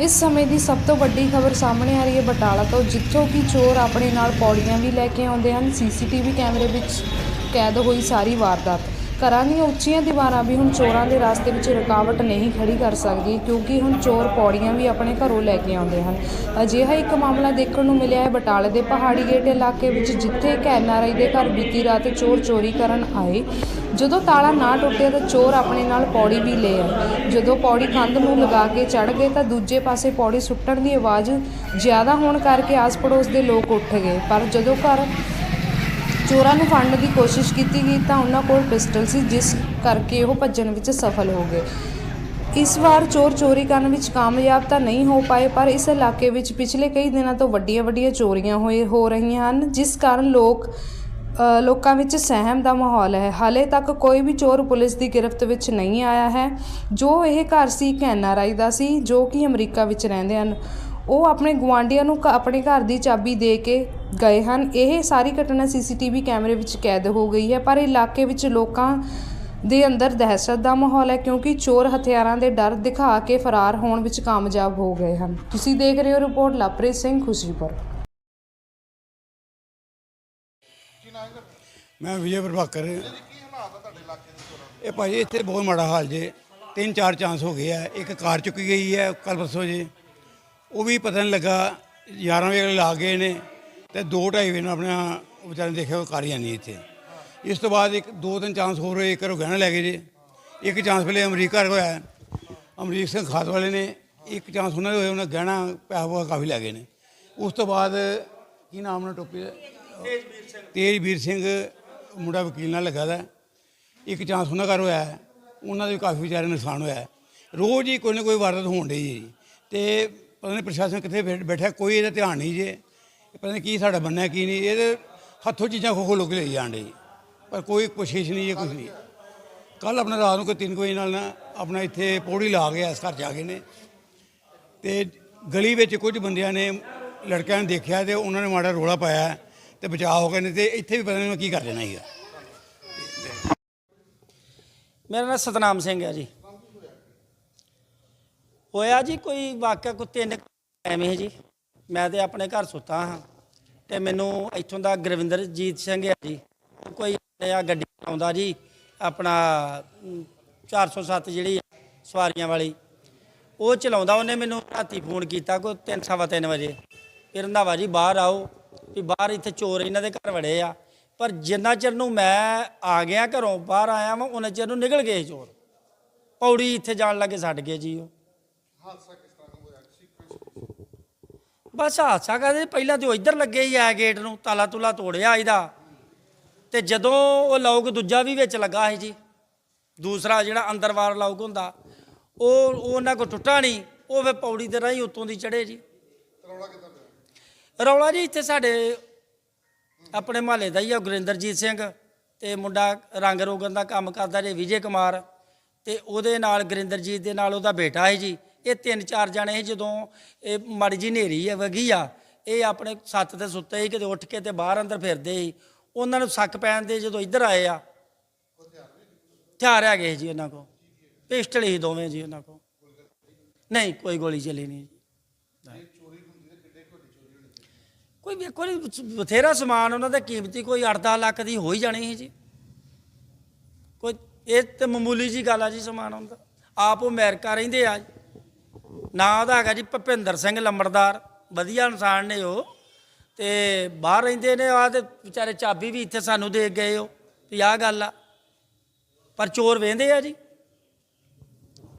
ਇਸ ਸਮੇਂ ਦੀ ਸਭ ਤੋਂ ਵੱਡੀ ਖਬਰ ਸਾਹਮਣੇ ਆ ਰਹੀ ਹੈ ਬਟਾਲਾ ਤੋਂ, ਜਿੱਥੋਂ ਕਿ ਚੋਰ ਆਪਣੇ ਨਾਲ ਪੌੜੀਆਂ ਵੀ ਲੈ ਕੇ ਆਉਂਦੇ ਹਨ। ਸੀਸੀਟੀਵੀ ਕੈਮਰੇ ਵਿੱਚ ਕੈਦ ਹੋਈ ਸਾਰੀ ਵਾਰਦਾਤ। ਘਰਾਂ ਦੀਆਂ ਉੱਚੀਆਂ ਦੀਵਾਰਾਂ ਵੀ ਹੁਣ ਚੋਰਾਂ ਦੇ ਰਸਤੇ ਵਿੱਚ ਰੁਕਾਵਟ ਨਹੀਂ ਖੜੀ ਕਰ ਸਕਦੀ, ਕਿਉਂਕਿ ਹੁਣ ਚੋਰ ਪੌੜੀਆਂ ਵੀ ਆਪਣੇ ਘਰੋਂ ਲੈ ਕੇ ਆਉਂਦੇ ਹਨ। ਅਜਿਹਾ ਇੱਕ ਮਾਮਲਾ ਦੇਖਣ ਨੂੰ ਮਿਲਿਆ ਹੈ। ਬਟਾਲੇ ਦੇ ਪਹਾੜੀ ਗੇਟ ਇਲਾਕੇ ਵਿੱਚ ਜਿੱਥੇ ਇੱਕ ਐਨਆਰਆਈ ਦੇ ਘਰ ਬੀਤੀ ਰਾਤ ਚੋਰ ਚੋਰੀ ਕਰਨ ਆਏ, ਜਦੋਂ ਤਾਲਾ ਨਾ ਟੁੱਟਿਆ ਤਾਂ ਚੋਰ ਆਪਣੇ ਨਾਲ ਪੌੜੀ ਵੀ ਲੈ ਆਏ। ਜਦੋਂ ਪੌੜੀ ਕੰਧ ਨੂੰ ਲਗਾ ਕੇ ਚੜ ਗਏ ਤਾਂ ਦੂਜੇ ਪਾਸੇ ਪੌੜੀ ਸੁੱਟਣ ਦੀ ਆਵਾਜ਼ ਜ਼ਿਆਦਾ ਹੋਣ ਕਰਕੇ ਆਸ-ਪੜੋਸ ਦੇ ਲੋਕ ਉੱਠ ਗਏ। ਪਰ ਜਦੋਂ ਘਰ ਚੋਰਾਂ ਨੂੰ ਫੜਨ ਦੀ ਕੋਸ਼ਿਸ਼ ਕੀਤੀ ਗਈ ਤਾਂ ਉਹਨਾਂ ਕੋਲ ਪਿਸਟਲ ਸੀ, ਜਿਸ ਕਰਕੇ ਉਹ ਭੱਜਣ ਵਿੱਚ ਸਫਲ ਹੋ ਗਏ। ਇਸ ਵਾਰ ਚੋਰ ਚੋਰੀ ਕਰਨ ਵਿੱਚ ਕਾਮਯਾਬ ਤਾਂ ਨਹੀਂ ਹੋ ਪਾਏ, ਪਰ ਇਸ ਇਲਾਕੇ ਵਿੱਚ ਪਿਛਲੇ ਕਈ ਦਿਨਾਂ ਤੋਂ ਵੱਡੀਆਂ-ਵੱਡੀਆਂ ਚੋਰੀਆਂ ਹੋਏ, ਹੋ ਰਹੀਆਂ ਹਨ, ਜਿਸ ਕਾਰਨ ਲੋਕ ਲੋਕਾਂ ਵਿੱਚ ਸਹਿਮ ਦਾ ਮਾਹੌਲ ਹੈ। ਹਾਲੇ ਤੱਕ ਕੋਈ ਵੀ ਚੋਰ ਪੁਲਿਸ ਦੀ ਗ੍ਰਿਫ਼ਤ ਵਿੱਚ ਨਹੀਂ ਆਇਆ ਹੈ। ਜੋ ਇਹ ਘਰ ਸੀ, ਇੱਕ ਐਨਆਰਆਈ ਦਾ ਸੀ, ਜੋ ਕਿ ਅਮਰੀਕਾ ਵਿੱਚ ਰਹਿੰਦੇ ਹਨ। ਉਹ ਆਪਣੇ ਗੁਆਂਢੀਆਂ ਨੂੰ ਕ- ਆਪਣੇ ਘਰ ਦੀ ਚਾਬੀ ਦੇ ਕੇ ਗਏ ਹਨ। ਇਹ ਸਾਰੀ ਘਟਨਾ ਸੀਸੀਟੀਵੀ ਕੈਮਰੇ ਵਿੱਚ ਕੈਦ ਹੋ ਗਈ ਹੈ ਪਰ ਇਲਾਕੇ ਵਿੱਚ ਲੋਕਾਂ ਦੇ ਅੰਦਰ ਦਹਿਸ਼ਤ ਦਾ ਮਾਹੌਲ ਹੈ ਕਿਉਂਕਿ ਚੋਰ ਹਥਿਆਰਾਂ ਦੇ ਡਰ ਦਿਖਾ ਕੇ ਫਰਾਰ ਹੋਣ ਵਿੱਚ ਕਾਮਯਾਬ ਹੋ ਗਏ ਹਨ। ਤੁਸੀਂ ਦੇਖ ਰਹੇ ਹੋ ਰਿਪੋਰਟ ਲਵਪ੍ਰੀਤ ਸਿੰਘ ਖੁਸ਼ੀਪੁਰ। ਮੈਂ ਵਿਜੇ ਪ੍ਰਭਾਕਰ। ਇਹ ਭਾਜੀ ਇੱਥੇ ਬਹੁਤ ਮਾੜਾ ਹਾਲ ਜੇ। ਤਿੰਨ ਚਾਰ ਚਾਂਸ ਹੋ ਗਏ ਆ। ਇੱਕ ਕਾਰ ਚੁੱਕੀ ਗਈ ਹੈ ਕੱਲ ਪਰਸੋਂ ਜੇ। ਉਹ ਵੀ ਪਤਾ ਨਹੀਂ ਲੱਗਾ। 11 ਵਜੇ ਲਾ ਗਏ ਨੇ। ਤੇ 2:30 ਵਜੇ ਨੂੰ ਆਪਣਾ ਵਿਚਾਰੇ ਦੇਖਿਆ ਉਹ ਕਾਰ ਹੀ ਨਹੀਂ ਇੱਥੇ ਇਸ ਤੋਂ ਬਾਅਦ ਇੱਕ ਦੋ ਤਿੰਨ ਚਾਂਸ ਹੋਰ ਹੋਏ ਇੱਕ ਘਰੋਂ ਗਹਿਣਾ ਲੈ ਗਏ ਜੇ ਇੱਕ ਚਾਂਸ ਪਹਿਲੇ ਅਮਰੀਕਾ ਹੋਇਆ। ਅਮਰੀਕ ਸਿੰਘ ਖਾਤ ਵਾਲੇ ਨੇ ਇੱਕ ਚਾਂਸ ਉਹਨਾਂ ਦੇ ਹੋਏ ਉਹਨਾਂ ਗਹਿਣਾ ਪੈਸਾ ਪੂਸਾ ਕਾਫੀ ਲੈ ਗਏ ਨੇ ਉਸ ਤੋਂ ਬਾਅਦ ਕੀ ਨਾਮ ਨਾਲ ਟੋਪੀ? ਤੇਜਵੀਰ ਸਿੰਘ ਮੁੰਡਾ ਵਕੀਲ ਨਾਲ ਲੱਗਾ ਦਾ। ਇੱਕ ਚਾਂਸ ਉਹਨਾਂ ਘਰ ਹੋਇਆ। ਉਹਨਾਂ ਦੇ ਵੀ ਕਾਫੀ ਵਿਚਾਰੇ ਨੁਕਸਾਨ ਹੋਇਆ। ਰੋਜ਼ ਹੀ ਕੋਈ ਨਾ ਕੋਈ ਵਾਰਦਾਤ ਹੋਣ ਡਈ ਹੈ ਜੀ ਤੇ ਪਤਾ ਨਹੀਂ ਪ੍ਰਸ਼ਾਸਨ ਕਿੱਥੇ ਬੈਠ- ਬੈਠਾ ਕੋਈ ਇਹਦਾ ਧਿਆਨ ਨਹੀਂ ਜੇ ਪਤਾ ਨਹੀਂ ਕੀ ਸਾਡਾ ਬੰਨਾ ਕੀ ਨਹੀਂ। ਇਹਦੇ ਹੱਥੋਂ ਚੀਜ਼ਾਂ ਖੋ ਖੋ ਕੇ ਲਈ ਜਾਣ ਡੇ ਪਰ ਕੋਈ ਕੋਸ਼ਿਸ਼ ਨਹੀਂ ਹੈ ਕੁਝ ਨਹੀਂ। ਕੱਲ ਆਪਣਾ ਰਾਤ ਨੂੰ ਕੋਈ ਤਿੰਨ ਕੁ ਵਜੇ ਨਾਲ ਨਾ ਆਪਣਾ ਇੱਥੇ ਪੌੜੀ ਲਾ ਗਿਆ ਇਸ ਘਰ ਜਾ ਕੇ ਨੇ। ਤੇ ਗਲੀ ਵਿੱਚ ਕੁਝ ਬੰਦਿਆਂ ਨੇ ਲੜਕਿਆਂ ਨੂੰ ਦੇਖਿਆ ਤੇ ਉਹਨਾਂ ਨੇ ਮਾੜਾ ਰੋਲਾ ਪਾਇਆ ਤੇ ਬਚਾਅ ਹੋ ਗਏ ਨੇ ਤੇ ਇੱਥੇ ਵੀ ਪਤਾ ਨਹੀਂ ਕੀ ਕਰ ਦੇਣਾ ਸੀਗਾ। ਮੇਰਾ ਨਾਮ ਸਤਨਾਮ ਸਿੰਘ ਹੈ ਜੀ। ਹੋਇਆ ਜੀ ਕੋਈ ਵਾਕਿਆ ਕੋ ਤਿੰਨ ਐਵੇਂ ਜੀ? ਮੈਂ ਤੇ ਆਪਣੇ ਘਰ ਸੁੱਤਾ ਹਾਂ ਤੇ ਮੈਨੂੰ ਇੱਥੋਂ ਦਾ ਗੁਰਵਿੰਦਰਜੀਤ ਸਿੰਘ ਹੈ ਜੀ। ਕੋਈ ਆ ਗੱਡੀ ਆਉਂਦਾ ਜੀ ਆਪਣਾ ਅਮ, 407 ਜਿਹੜੀ ਸਵਾਰੀਆਂ ਵਾਲੀ। ਉਹ ਚਲਾਉਂਦਾ ਉਹਨੇ ਮੈਨੂੰ ਰਾਤੀ ਫੋਨ ਕੀਤਾ ਕੋਈ ਤਿੰਨ ਸਵਾ ਤਿੰਨ ਵਜੇ। ਫਿਰ ਰੰਧਾਵਾ ਜੀ ਬਾਹਰ ਆਓ ਵੀ ਬਾਹਰ ਇੱਥੇ ਚੋਰ ਇਹਨਾਂ ਦੇ ਘਰ ਵੜੇ ਆ। ਪਰ ਜਿੰਨਾ ਚਿਰ ਨੂੰ ਮੈਂ ਆ ਗਿਆ ਘਰੋਂ ਬਾਹਰ ਆਇਆ ਵਾਂ ਉਹਨਾਂ ਚਿਰ ਨੂੰ ਨਿਕਲ ਗਏ ਚੋਰ। ਪੌੜੀ ਇੱਥੇ ਜਾਣ ਲੱਗੇ ਛੱਡ ਗਏ ਜੀ ਉਹ। ਬਸ ਹਾਦਸਾ ਕਹਦੇ ਪਹਿਲਾਂ ਤੇ ਉਹ ਇੱਧਰ ਲੱਗੇ ਹੀ ਆ ਗੇਟ ਨੂੰ ਤਾਲਾ ਤੁਲਾ ਤੋੜਿਆ ਇਹਦਾ। ਤੇ ਜਦੋਂ ਉਹ ਲੋਕ ਦੂਜਾ ਵੀ ਵਿੱਚ ਲੱਗਾ ਸੀ ਜੀ ਦੂਸਰਾ ਜਿਹੜਾ ਅੰਦਰਵਾਰ ਲੋਕ ਹੁੰਦਾ ਉਹ ਉਹ ਉਹਨਾਂ ਕੋ ਟੁੱਟਾ ਨਹੀਂ ਉਹ ਫੇ ਪੌੜੀ ਦੇ ਰਾਹੀਂ ਉੱਤੋਂ ਦੀ ਚੜੇ ਜੀ। ਰੌਲਾ ਜੀ ਇੱਥੇ ਸਾਡੇ ਆਪਣੇ ਮਹੱਲੇ ਦਾ ਹੀ ਆ ਗੁਰਿੰਦਰਜੀਤ ਸਿੰਘ ਤੇ ਮੁੰਡਾ ਰੰਗ ਰੋਗਨ ਦਾ ਕੰਮ ਕਰਦਾ ਜੇ ਵਿਜੇ ਕੁਮਾਰ। ਤੇ ਉਹਦੇ ਨਾਲ ਗੁਰਿੰਦਰਜੀਤ ਦੇ ਨਾਲ ਉਹਦਾ ਬੇਟਾ ਹੈ ਜੀ। ਇਹ ਤਿੰਨ ਚਾਰ ਜਣੇ ਸੀ ਜਦੋਂ ਇਹ ਮਾੜੀ ਜੀ ਹਨੇਰੀ ਹੈ ਵਗੀ ਆ ਇਹ ਆਪਣੇ ਛੱਤ ਤੇ ਸੁੱਤੇ ਸੀ ਕਿਤੇ ਉੱਠ ਕੇ ਤੇ ਬਾਹਰ ਅੰਦਰ ਫਿਰਦੇ ਸੀ। ਉਹਨਾਂ ਨੂੰ ਸੱਕ ਪੈਣ ਦੇ ਜਦੋਂ ਇੱਧਰ ਆਏ ਆ ਹਥਿਆਰ ਆ ਗਏ ਜੀ ਉਹਨਾਂ ਕੋ ਪਿਸਟਲ ਹੀ ਦੋਵੇਂ ਜੀ ਉਹਨਾਂ ਕੋ ਨਹੀਂ ਕੋਈ ਗੋਲੀ ਚੱਲੀ ਨਹੀਂ ਕੋਈ ਵੇਖੋ ਨਹੀਂ ਬਥੇਰਾ ਸਮਾਨ ਉਹਨਾਂ ਦਾ ਕੀਮਤੀ ਕੋਈ 8-10 ਲੱਖ ਦੀ ਹੋ ਹੀ ਜਾਣੀ ਸੀ ਜੀ। ਕੋਈ ਇਹ ਤੇ ਮਾਮੂਲੀ ਜੀ ਗੱਲ ਆ ਜੀ ਸਮਾਨ ਹੁੰਦਾ ਆਪ ਉਹ ਅਮਰੀਕਾ ਰਹਿੰਦੇ ਆ। ਨਾਂ ਉਹਦਾ ਹੈਗਾ ਜੀ ਭਪਿੰਦਰ ਸਿੰਘ ਲੰਬੜਦਾਰ, ਵਧੀਆ ਇਨਸਾਨ ਨੇ ਉਹ। ਤੇ ਬਾਹਰ ਰਹਿੰਦੇ ਨੇ ਆ ਤੇ ਵਿਚਾਰੇ ਚਾਬੀ ਵੀ ਇੱਥੇ ਸਾਨੂੰ ਦੇ ਗਏ ਉਹ, ਵੀ ਆਹ ਗੱਲ ਆ। ਪਰ ਚੋਰ ਵੇਂਦੇ ਆ ਜੀ।